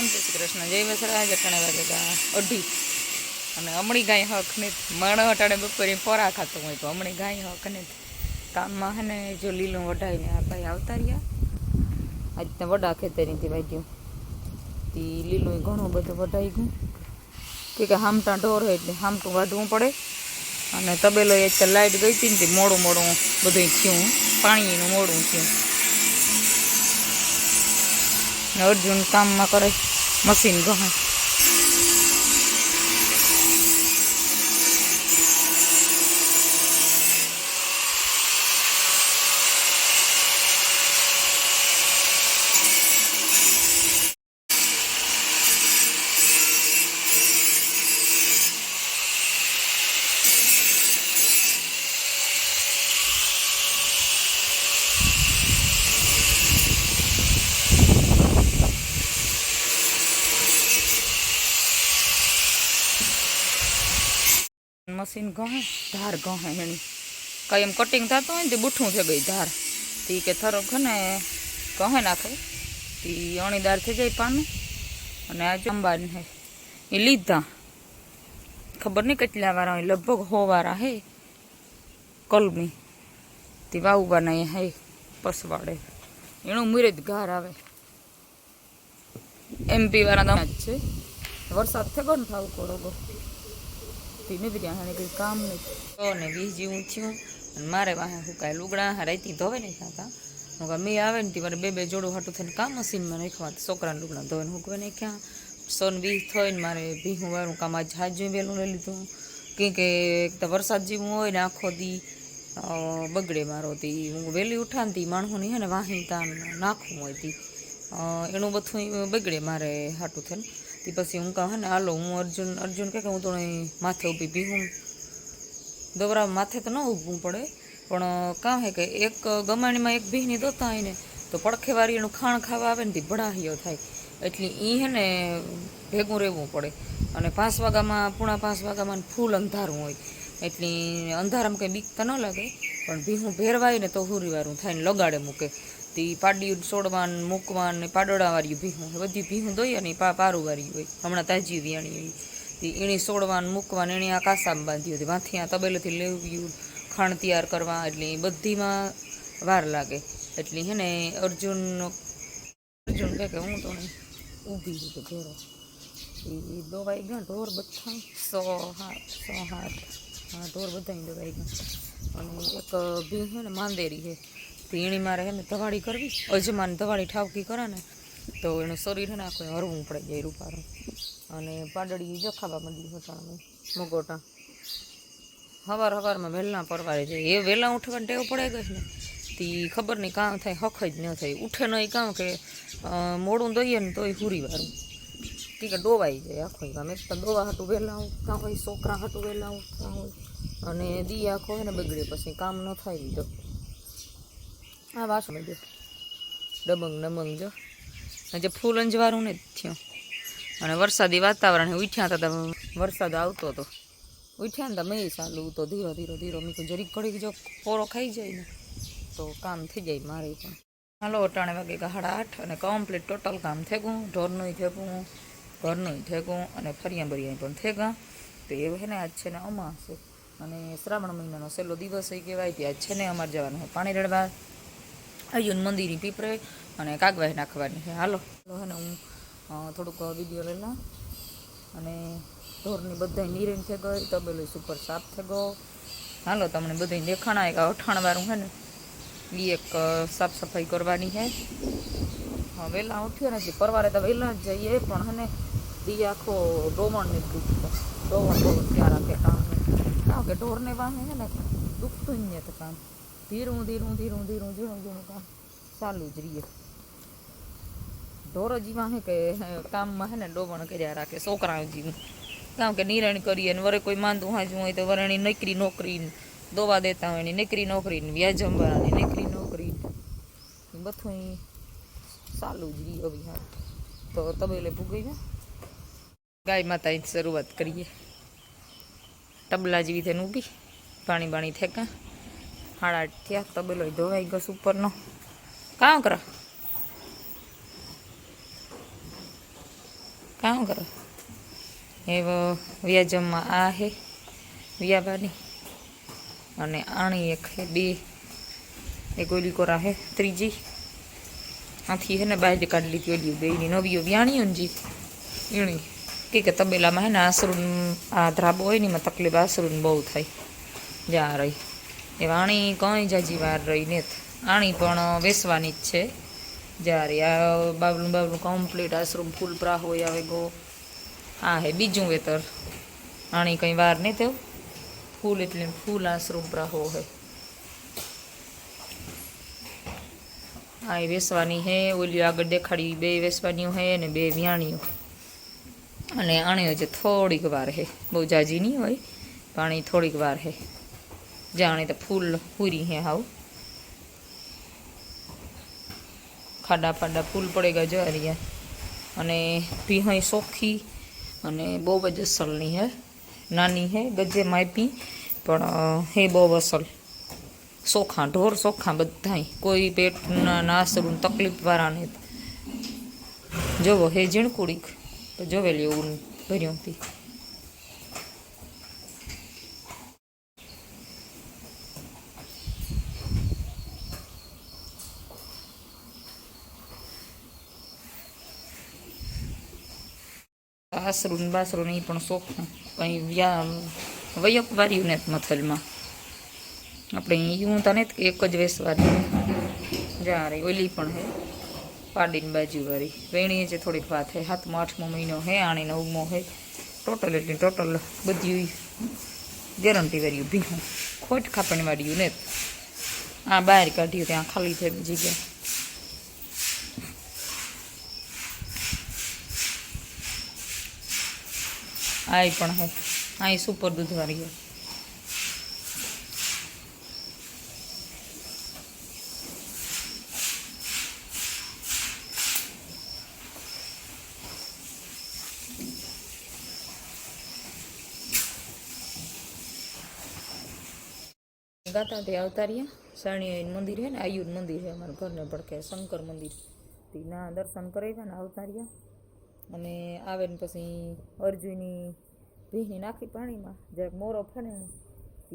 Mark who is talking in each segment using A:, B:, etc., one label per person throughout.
A: જય શ્રી કૃષ્ણ. જય વસરા જટણે વાગે અઢી. અને હમણી ગાય હક ને મણ અટાણે બપોરે પોરા ખાતો હોય તો હમણી ગાય હક ને કામમાં હે ને જો લીલું વઢાવીને આ ભાઈ આવતા રહ્યા. આજ ત્યાં વડા ખેતરીથી વાગ્યું. તે લીલું ઘણું બધું વઢાઈ ગયું. કે કે હામટા ઢોર હોય એટલે હામટું વાઢવું પડે. અને તબેલો એ અત્યારે લાઇટ ગઈ હતી ને મોડું મોડું બધું થયું. પાણીનું મોડું થયું. અર્જુન કામમાં કરે. મશીન ગમે. મશીન ગહે, ધાર ગહે એની. કઈ એમ કટિંગ થતું હોય ને તે બુઠું થઈ ગઈ ધાર. તી કે થરો છે ને કહે નાખે. તે અણીદાર થઈ જાય પાનું. અને આ જમવાની હે, એ લીધા. ખબર નહીં કેટલા વારા હોય, લગભગ હો વારા હે. કલમી. તે વાવવાના હે, પસવાડે. એનું મુરત ઘાર આવે. એમપી વાળા છે. વરસાદ થયો ને થાવ કોડો ધીમે ધીરે હાણે કંઈ કામ તો ને વીસ જેવું થયું, અને મારે વાહે હું કાંઈ લુગડા રાઈતી ધોવે નહીં થતા. હું મેં આવે ને તે, મારે બે બે જોડું હાટું થઈને કામ મશીનમાં નાખવા છોકરાને લુગડા ધોવે હું કોઈ નહીં ક્યાં સોન વીસ થઈને મારે ભીહું વાળું કામ આજ હાજુ વહેલું લઈ લીધું. કેમ કે એક તો વરસાદ જેવું હોય ને આખો દી બગડે મારો તી હું વહેલી ઉઠાનતી માણસોની હે ને વાહી તાન હોય તી. એનું બધું બગડે મારે હાટું થઈને. તે પછી હું કહું હે ને હાલો હું અર્જુન અર્જુન કે હું તો માથે ઊભી ભીહું દોરા માથે તો ન ઊભવું પડે પણ કામ હે કે એક ગમાણીમાં એક ભીહની દોતા હોય ને તો પડખેવારી એનું ખાણ ખાવા આવે ને તે ભડાહીઓ થાય એટલે એ હે ને ભેગું રહેવું પડે અને પાંચ વાગ્યામાં પૂણા પાંચ વાગ્યામાં ફૂલ અંધારું હોય એટલે અંધારામાં કંઈ બીક તો ન લાગે પણ ભીહું ભેરવાય ને તો હુરીવારું થાય ને લગાડે મૂકે તે પાડ્યું, છોડવાન, મૂકવાન, ને વાળ્યું ભીહું બધી ભીહું દોઈએ ને પા પારુવાળી હોય. હમણાં તાજી વિયાણી હોય. તે એની છોડવાન, મૂકવાન, એણે આ કાસામાં બાંધ્યું હતી. વાંથી આ તબેલેથી લેવ્યું, ખાણ તૈયાર કરવા એટલે એ બધીમાં વાર લાગે. એટલે હે ને અર્જુન અર્જુન કહે કે હું તો ઊભી છું તો ઘેરો એ દોવાઈ ગયા ઢોર બધા સો હાથ સો હાથ. હા, ઢોર બધા દોવાઈ ગયા અને એક ભી છે ને માંદેરી છે ભીણી મારે હે ને ધવાડી કરવી. અજમાન ધવાડી ઠાવકી કરે ને તો એનું શરીર છે ને આખું હરવું પડે જાય રૂપારું. અને પાડળી જખાવા માંડી હતા મગોટા. હવાર હવારમાં વહેલા પરવારે જાય. એ વહેલા ઉઠવાની ટેવ પડે ગઈ ને. તી ખબર નહીં કામ થાય, હખ જ ન થાય. ઉઠે નહીં કામ કે મોડું દઈએ ને તોય હુરી વારું. તી કે ડોવાઈ જાય આખો કામ એક તો ડોવા હાટું વહેલા ઉઠતા હોય, છોકરા હાટું વહેલા ઉઠતા હોય. અને દી આખો હોય ને બગડે પછી કામ ન થાય બીજો આ વાસણ જો ડબંગ ડબંગ, જો. જે ફૂલ અંજવાળું ને થયું. અને વરસાદી વાતાવરણ ઉઠ્યા હતા વરસાદ આવતો હતો ઉઠ્યા ને મેં ચાલુ તો ધીરો ધીરો ધીરો. મેં કીધું, જરીક ઘડીક જો પોરો ખાઈ જાય ને, તો કામ થઈ જાય મારે પણ. હાલો, અટાણે વાગે સાડા આઠ અને કમ્પ્લીટ ટોટલ કામ થેગું ઢોરનું થેગું ઘરનું થેગું અને ફરિયા બરિયા પણ થેગા તો એ હે ને, આજ છે ને અમાસ. અને શ્રાવણ મહિનાનો છેલ્લો દિવસ એ કહેવાય કે આજ છે ને અમારે જવાનું હોય પાણી રેડવા અયુન મંદિરની પીપરે અને કાગવાઈ નાખવાની છે. હાલો. હે ને હું થોડુંક વીડિયો લઈ લઉં. અને ઢોરની બધા નીરેન થઈ ગઈ, તબેલો સુપર સાફ થઈ ગયો. હાલો, તમને બધું દેખાણા એક અઠાણવાળું છે ને એ એક સાફ સફાઈ કરવાની છે વહેલા ઉઠ્યો નથી પરવારે તો વહેલા જ જઈએ, પણ હે ને દી આખો ડોમણ ને દુખતો. ડોમણ બહુ ત્યાં રાખે કામ. કે ઢોરને વાહે છે ને, દુખતું જ નહીં કામ. ધીરું ધીરું ધીરું ધીરું ધીરું ધીરું કામ ચાલુ જ રહીએ. ઢોર જ વાહે કે કામમાં હે ને ડોબણ કર્યા રાખે છોકરા જીવું કામ કે નિરણ કરીએ ને વરે કોઈ માંદું હાજવું હોય તો વરણી નકરી નોકરી દોવા દેતા હોય ને નકરી નોકરી ને વ્યાજ અંબારાની નકરી નોકરી બધું ચાલુ જ રહીએ અભિયાન તો તબેલે ભૂગી ને ગાય માતાની શરૂઆત કરીએ. તબલા જેવી થઈને ઊભી. પાણી બાણી થેકા હાડા થયા તબેલો ધોવાઈ ગયો ઉપરનો. કામ કરો. કામ કરો. એવો વ્યાજમમાં આ હે વ્યાબાની અને આણી એક હે, બે. એક ઓલી કોરા હે, ત્રીજી. આથી હે ને બહાર કાઢી લીધી ઓલી બેની નવીઓ વ્યાણીઓ જી. એણી કે કે તબેલામાં હે ને આસરું આ ધ્રાબો હોય ને એમાં તકલીફ આસરું બહુ થાય. જ્યાં રહી. એ વાણી કંઈ જાજી વાર રહી ને આણી પણ વેસવાની જ છે. જ્યારે આ બાબલું બાબલું કમ્પ્લીટ આશ્રમ ફૂલ પ્રાહ આવે ગો. આ હે બીજું વેતર. આણી કંઈ વાર નહીં તેવું ફૂલ એટલે ફૂલ આશ્રમ પ્રાહો હે. આ વેસવાની હે, ઓલી આગળ દેખાડી બે વેસવાનીઓ હે ને બે વ્યાણીઓ. અને આણીઓ જે થોડીક વાર હે. બહુ જાજી નહીં હોય, પાણી થોડીક વાર હે. જાણે તો ફૂલ પૂરી હે હાવ. ખાડા ફાડા ફૂલ પડે ગયા જો રહ્યા અને પીહાઈ સોખી અને બહુ જ અસલની હે. નાની હે, ગજે માપી, પણ હે બહુ અસલ. સોખા, ઢોર સોખા બધાય. કોઈ પેટના નાસરું તકલીફ વાળા નહીં જોવો હે ઝીણકુડીક. જોવેલી એવું ભર્યું હતી આસરું ને બાસરું ને ઈ પણ સોખું. કંઈ વ્યા વયક વાર્યું ને મથલમાં. આપણે યું તને જ કે એક જ વેસવાની જા રહી ઓલી પણ હે, પાડીની બાજુવાળી વેણી જે થોડીક વાત હે સાતમો આઠમો મહિનો હે, આણી નવમો હે. ટોટલ એટલી ટોટલ બધી ગેરંટી વાળ્યું ભીહું ખોટ ખાપણ વાળ્યું ને આ બહાર કાઢ્યું, ત્યાં ખાલી થઈ બીજી આ પણ હે. આ સુપર દૂધવાળી હે ગાતા તે આવતા રહ્યા. સાણિયા મંદિર છે ને, આયુર મંદિર છે અમારા ઘરને પડખે શંકર મંદિર. ના, દર્શન કરાવ્યા ને આવતા રહ્યા. અને આવે ને પછી અરજુની ભીની નાખી પાણીમાં, જરાક મોરો ફરે ને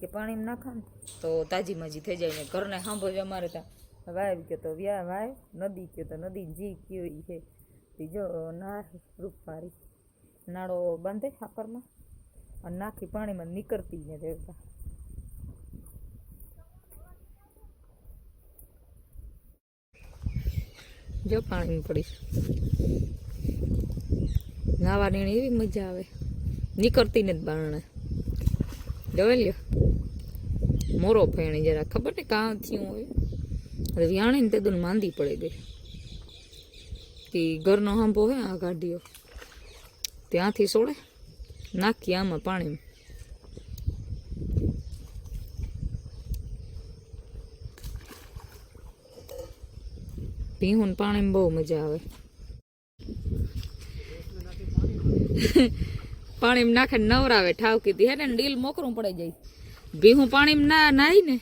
A: કે પાણીમાં નાખા ને તો તાજી માજી થઈ જાય ને ઘરને સાંભળજો અમારે ત્યાં. વાય કે તો વ્યા વાય, નદી કે તો નદી, જી કયો એ છે બીજો ના રૂપવારી નાળો બાંધે ખાપરમાં અને નાખી પાણીમાં નીકળતી ને દેવતા. જો પાણી પડી. નાવાની ને એવી મજા આવે. નીકળતી ને બારણે. જોઈ લ્યો. મોરો ફેણી જરા. ખબર ને કાં થયું હોય? હવે વ્યાણી ને તે દુન માંદી પડી ગઈ. તે ઘરનો હાંભો હે આ ગાડીઓ. ત્યાંથી સોડે. નાખી આમાં પાણીમાં. પીહું પાણીમાં બહુ મજા આવે. પાણીમાં નાખે નવરાવે, ઠાવ કીધી. હે ને ડીલ મોકરું પડી જાય. ભીહું પાણીમાં ના નાહી ને,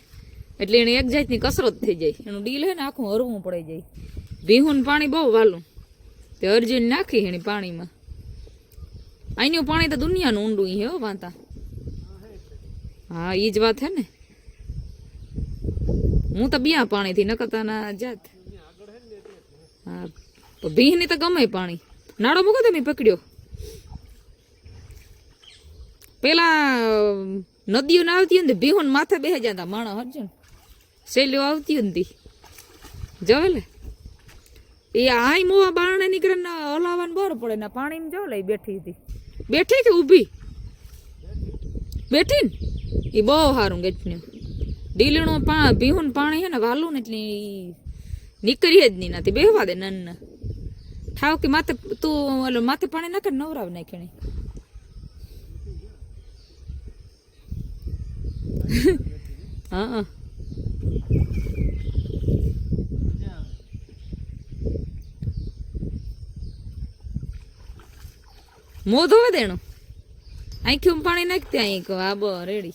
A: એટલે એને એક જાતની કસરત થઈ જાય. એનું ડીલ હે ને આખું હરવું પડી જાય. ભીહું પાણી બહુ વાલું. તે અર્જુન નાખી એની પાણીમાં. અહીંનું પાણી તો દુનિયાનું ઊંડું હે હો વાંતા હા એ જ વાત હે ને. હું તો બિયા પાણીથી નકતાના જાત. હા, ભીહની તો ગમે પાણી. નાળો મૂકો તમે પકડ્યો. પેલા નદીઓ ના આવતી હતી ભીહોન માથે બેસી જતા માણસ હરજન શેલીઓ આવતી હતી જોવે લે એ આઈ મોવા બારણે નીકળે ને હલાવવાનું બહાર પડે ને પાણીમાં જો લે બેઠી હતી. બેઠી કે ઊભી? બેઠી ને? એ બહુ સારું ગેટનું ડીલણું પા પાણી છે ને વાલું ને એટલે નીકળીએ જ નહીં નથી બેહવા દે નન ઠાવ કે માથે તું ઓલો માથે પાણી નાખે નવરાવ નાખીને હા મોં ધોવે દેણું. આંખ્યું પાણી નાખતી અહીં આ બ રેડી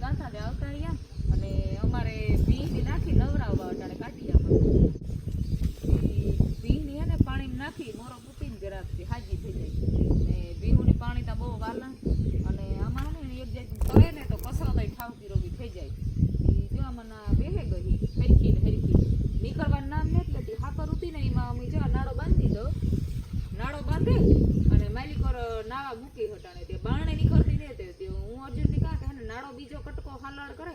A: ગાંઠા દે આવતા રહ્યા અને અમારે ભીંડી નાખી નવરાવવા અટાણે કાઢિયામાં ભીંડી હે ને પાણી નાખી મોરો મૂકીને જરાક હાજી થઈ જાય ને ભીંડુની પાણી તો બહુ વાલા અને આમાં હે ને એક જાત કહે ને તો કસરત ઠાવકી રોગી થઈ જાય ઈ જો આમાં ના બેહે ગઈ હરખી ને હરખી નીકળવાનું નામ નથી લેતી હાકર ઉતી ને એમાં અમે જો નાડો બાંધી દો બાંધે અને માલિકોર નાવા મૂકી હટાણે તે બાણે નીકળતી ને તે. હું અર્જુનની કાંકે હે ને નાડો બીજો કટકો હાલાડ કરે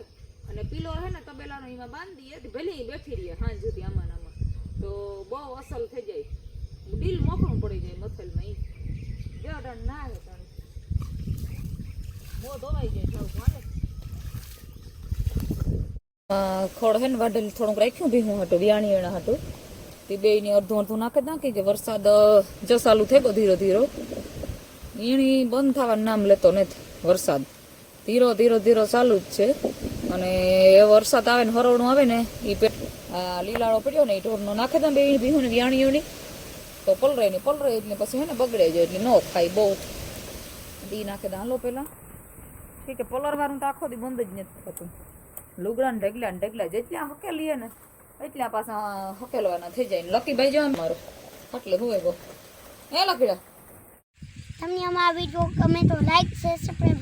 A: અને પીલો હે ને તબેલાનો એમાં બાંધી દે ભલે બેઠી રહીએ હાંજ સુધી આમાં આમાં. તો બહુ અસલ થઈ જાય. ડીલ મોકળું પડી જાય મથલમાં એ જો અટાણે ના હે તણ. મો ધોવાઈ જાય જાવ હાલે. ખોડ હે ને વાઢેલ થોડુંક રાખ્યું ભી હું હતું, વિયાણી એના હતું. તે બે ને અડધું અડધું નાખી નાખી કે વરસાદ જ ચાલુ થઈ ગયો ધીરો ધીરો. ઈણી બંધ થવાનું નામ લેતો નથી વરસાદ. ધીરો ધીરો ધીરો ચાલુ જ છે. અને એ વરસાદ આવે ને હરવણું આવે ને એ પેટ આ લીલાળો પડ્યો ને એ ઢોરનો નાખે ને બે ભીહું ને વ્યાણીઓની. તો પલરે ને પલરે એટલે પછી હે ને બગડે જાય એટલે ન ખાય બહુ. દી નાખે હાલો પેલા. ઠીક છે પલરવાનું તો આખો દી બંધ જ નથી થતું. લુગડા ને ઢગલા ને ઢગલા જેટલા હકેલીએ ને એટલા પાછા હકેલવાના થઈ જાય લકી ભાઈ જો મારું. એટલે હુએ બહુ એ લકડા
B: તમને અમારા વીડિયો ગમે તો લાઈક શેર સબસ્ક્રાઈબ